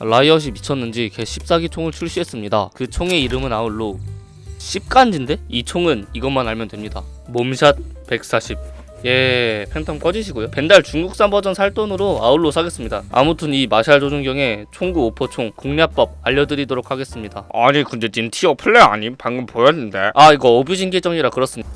라이엇이 미쳤는지 개 14기 총을 출시했습니다. 그 총의 이름은 아울로 10간지인데? 이 총은 이것만 알면 됩니다. 몸샷 140. 예, 팬텀 꺼지시고요. 벤달 중국산 버전 살 돈으로 아울로 사겠습니다. 아무튼 이 마샬 조준경의 총구 오퍼총 공략법 알려드리도록 하겠습니다. 아니 근데 님 티어 플레이 아님? 방금 보였는데 아 이거 어뷰징 계정이라 그렇습니다.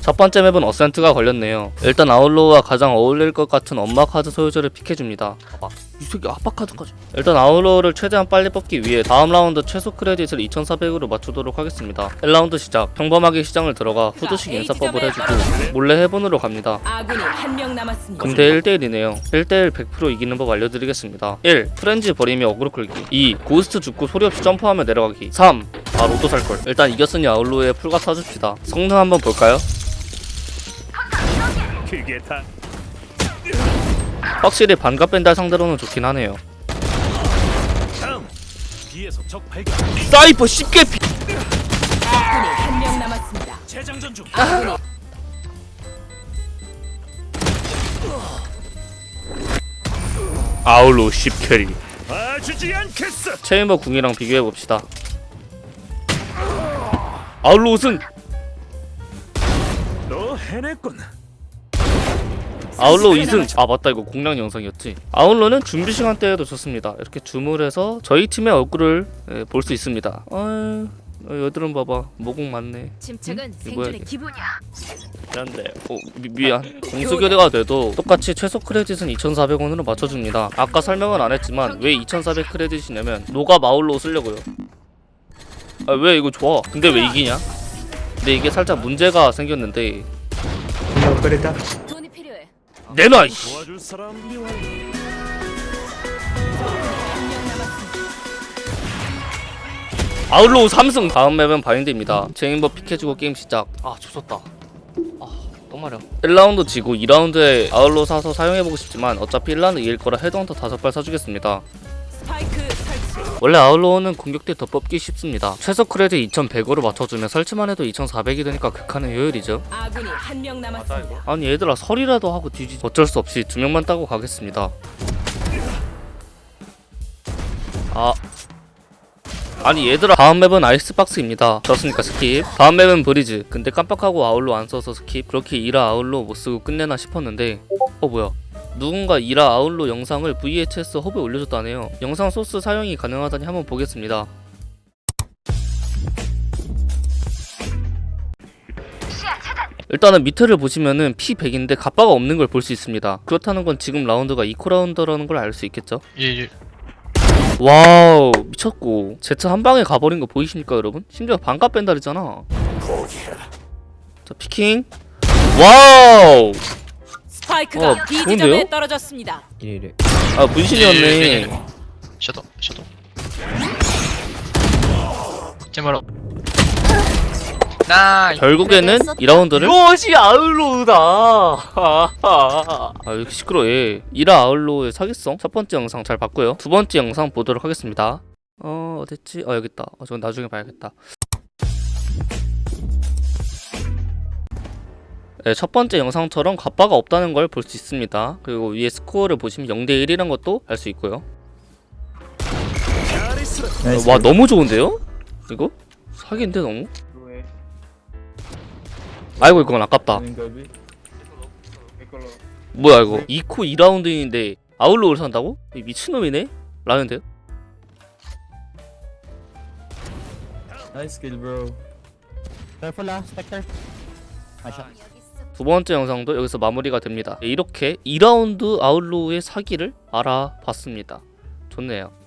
첫 번째 맵은 어센트가 걸렸네요. 일단 아울로와 가장 어울릴 것 같은 엄마 카드 소유자를 픽해줍니다. 봐봐. 이 새끼 아빠 카드까지. 일단 아울로를 최대한 빨리 뽑기 위해 다음 라운드 최소 크레딧을 2,400으로 맞추도록 하겠습니다. 1라운드 시작. 평범하게 시장을 들어가 후드식 인사법을 해주고 몰래 해본으로 갑니다. 아군이 한 명 남았습니다. 근데 1대1이네요. 1대1 100% 이기는 법 알려드리겠습니다. 1. 프렌즈 버리며 어그로 끌기 2. 고스트 죽고 소리 없이 점프하며 내려가기 3. 아 로또 살걸 일단 이겼으니 아울로에 풀가 사줍시다. 성능 한번 볼까요? 그게 다 확실히 반갑 벤달 상대로는 좋긴 하네요. 다음 뒤에서 적 발견 사이퍼 쉽게 피... 아군이 한 명 남았습니다. 재장전 중 아군이 아울로 10캐리 봐주지 않겠어 체인버 궁이랑 비교해 봅시다. 아울로 우승! 너 해냈군 아울로 2승! 아 맞다 이거 공략 영상이었지. 아울로는 준비 시간 때에도 좋습니다. 이렇게 줌을 해서 저희 팀의 얼굴을 예, 볼수 있습니다. 어, 여드름 봐봐 모공 많네. 침착은 응? 생존의 이거야, 기본이야. 미안데 어, 미, 미안 공수교대가 돼도 똑같이 최소 크레딧은 2,400원으로 맞춰줍니다 아까 설명은 안 했지만 왜 2,400 크레딧이냐면 노가 마울로 쓰려고요 아 왜 이거 좋아 근데 왜 이기냐 근데 이게 살짝 문제가 생겼는데. 내놔 필요한 아울로우 3승 다음 맵은 바인드입니다. 제인버 픽해주고 게임 시작. 아 조졌다. 아또 말이야. 1라운드 지고 2라운드에 아울로 사서 사용해보고 싶지만 어차피 1라운드 이길 거라 헤드헌터 5발 사주겠습니다. 원래 아울로우는 공격대 더 뽑기 쉽습니다. 최소 크레딧 2100으로 맞춰주면 설치만 해도 2400이 되니까 극한의 효율이죠. 아군이 한 명 남았습니다. 아니 얘들아 설이라도 하고 뒤지 어쩔 수 없이 두 명만 따고 가겠습니다. 아 아니 얘들아 다음 맵은 아이스박스입니다 졌으니까 스킵 다음 맵은 브리즈 근데 깜빡하고 아울로 안 써서 스킵 그렇게 이라 아울로 못 쓰고 끝내나 싶었는데 어 뭐야 누군가 이라 아울로 영상을 VHS 허브에 올려줬다네요. 영상 소스 사용이 가능하다니 한번 보겠습니다. 일단은 밑에를 보시면은 P100인데 갑바가 없는 걸 볼 수 있습니다. 그렇다는 건 지금 라운드가 2코 라운드라는 걸 알 수 있겠죠? 예, 예. 와우 미쳤고. 제트 한 방에 가버린 거 보이십니까 여러분? 심지어 반값 뺀다리잖아. 자 피킹. 와우 스파이크가 어, B 좋은데요? 지점에 떨어졌습니다. 아 분신이었네. 셔도, 셔도. 제마로. 나 결국에는 2라운드를 이것이 아울로우다. 아 이렇게 시끄러워. 얘 이라 아울로우의 사기성. 첫 번째 영상 잘 봤고요. 두 번째 영상 보도록 하겠습니다. 어 어딨지? 어 여깄다. 어 저건 나중에 봐야겠다 네, 첫 번째 영상처럼 갑바가 없다는 걸 볼 수 있습니다 그리고 위에 스코어를 보시면 0대1이란 것도 알 수 있고요 잘했어 와 너무 좋은데요? 이거? 사기인데 너무? 아이고 이건 아깝다 뭐야 이거 2코 2라운드인데 아울로를 산다고? 이 미친놈이네? 라는데요? Nice kill, bro. Careful Spectre. Nice shot. 여기 있어. 두 번째 영상도 여기서 마무리가 됩니다. 이렇게 2라운드 아울로의 사기를 알아봤습니다. 좋네요